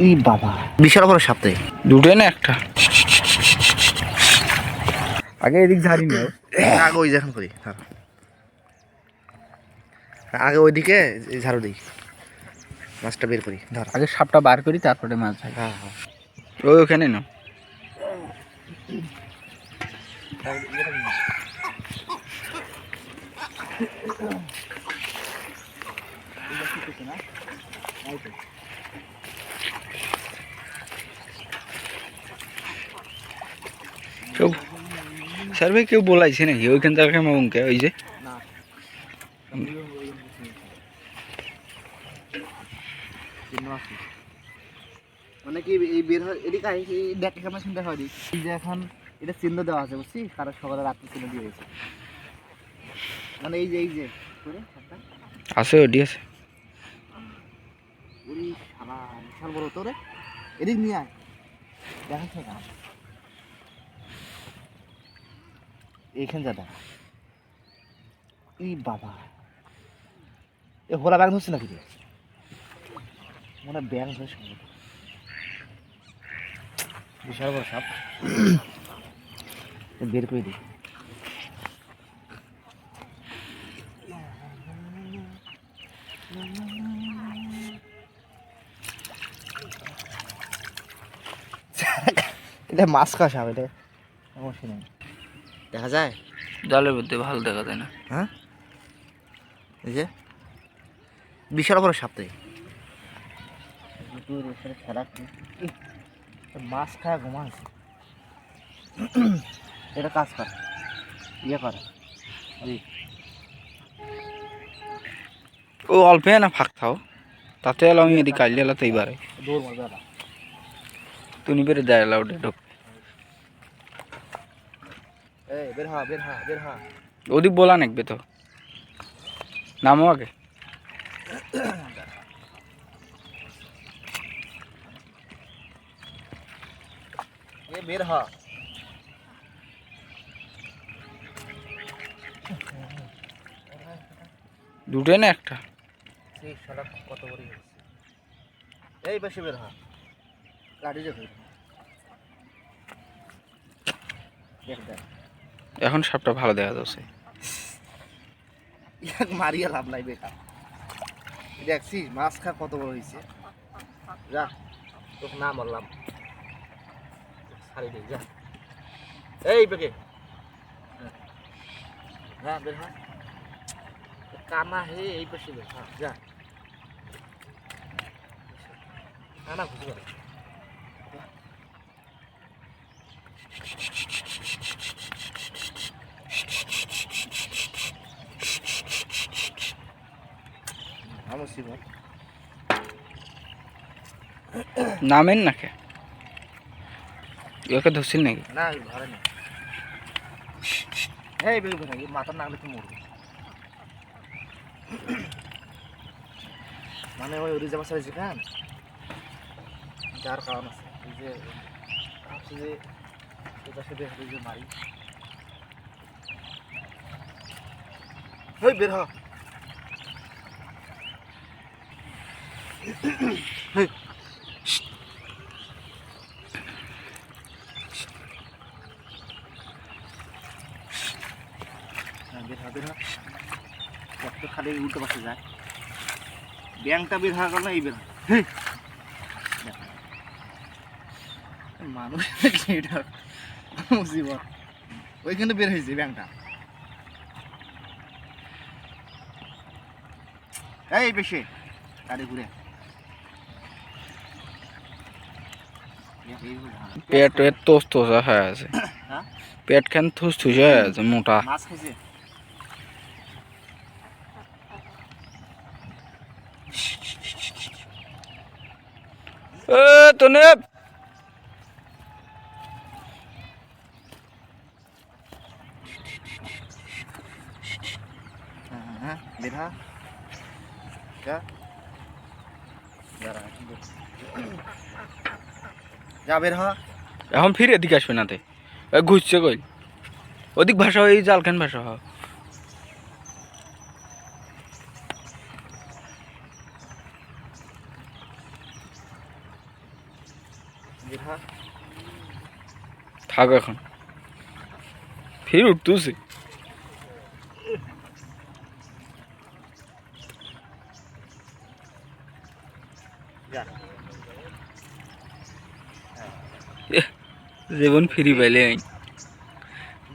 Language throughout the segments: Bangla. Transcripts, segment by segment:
ই বাবা। বিশাল বড় সাপতে দুটোই না একটা? আগে এদিক ঝাড়ি নিও। আগে ওই যখন করি হ্যাঁ। আগে ওইদিকে ঝাড়ু দিই। মাছটা বের করি ধর। আগে সাপটা বার করি তারপরে মাছ ধরি হ্যাঁ হ্যাঁ। ওই ওখানে না কেউ স্যার ভাই কেউ বলাইছে নাকি? ওইখান থেকে মামুনকে ওই যে মানে কি এই বের হয় এদিকে এই দেখ এখানে শুনতে হয় এই যে এখন এটা চিহ্ন দেওয়া আছে বুঝছিস? কারও সকালে রাত্রে চিহ্ন দিয়ে গেছে মানে এই যে এই যে আছে ওটি আছে। ওই শালা বিশাল বড় তোরে এদিক নিয়ে আয়। দেখাস না কেন এইখান যা দেখ। এই বাবা। এ হোলা ব্যাগ ধরছে নাকি মনে ব্যাগ ধরে সঙ্গে বিশাল বড় সাপ। বের করে দিই এটা মাছ খাওয়া সাপ, এটা সমস্যা নেই দেখা যায়? জলের মধ্যে ভালো দেখা যায় না। হ্যাঁ? এই যে বিশাল বড় সাপ তো খেলা মাছ খায় ঘুমাচ্ছে এটা কাজ কর ইয়ে কর। ও অল্প না ফাঁক থাও তাতে এলাম এদিকে কাল এলাতে এইবারে। তুমি বেড়ে দেয় ওটা ঢোক। এই বের হা বের হা বের হা। ওদিক বলা নাকবে তো। নামো আগে। এ বের হা। দুটোই না একটা? সেই শালা কত বড় হয়েছে। এই বেশি বের হা। গাড়ি যাবে দেখ দেখ। এখন সাপটা ভালো দেখা যাচ্ছে। মারিয়া লাভ নাই বেকার দেখছিস মাছ খা কত বড় হয়েছে যা, তোকে না মারলাম। দে, যা। এই বেগে হ্যাঁ বের হয় কানা হে, এই পাশে বের হ্যাঁ যা। না না ঘুরে নামেন নাকে? ওকে ধরছিল নাকি? না ঘরে না এই বেগে বের হয়, মাথা নাগলে তুই মরবি। মানে ওই ওরি জামা সাইজ খান যার কারণ আছে। এই যে ভাবছি যে এটা সাথে এই যে মারি। হেই। বের হ বের হ রক্ত যায় ব্যাংকটা বের এই হয় ওইখানে বের হয়েছে ব্যাংকটা। এই বেশি গাড়ি ঘুরে এই হলো ঝামেলা। পেট পেট তোস তোসা হয়ে আছে হ্যাঁ? পেট খান থুস থুস হয়ে আছে মোটা মাছ খাইছে এ তনে হ্যাঁ হ্যাঁ, হ্যাঁ বের হ যা বের। হ। এখন ফিরে এদিকে আসবে না তে। ঘুরছে কই? ওদিক ভাষা হয় এই জালখান ভাষা হয়। থাক এখন। ফির উঠতেছে যা জীবন ফিরি পাইলে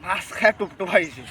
মাছ খায় টুপ টুপ আইছে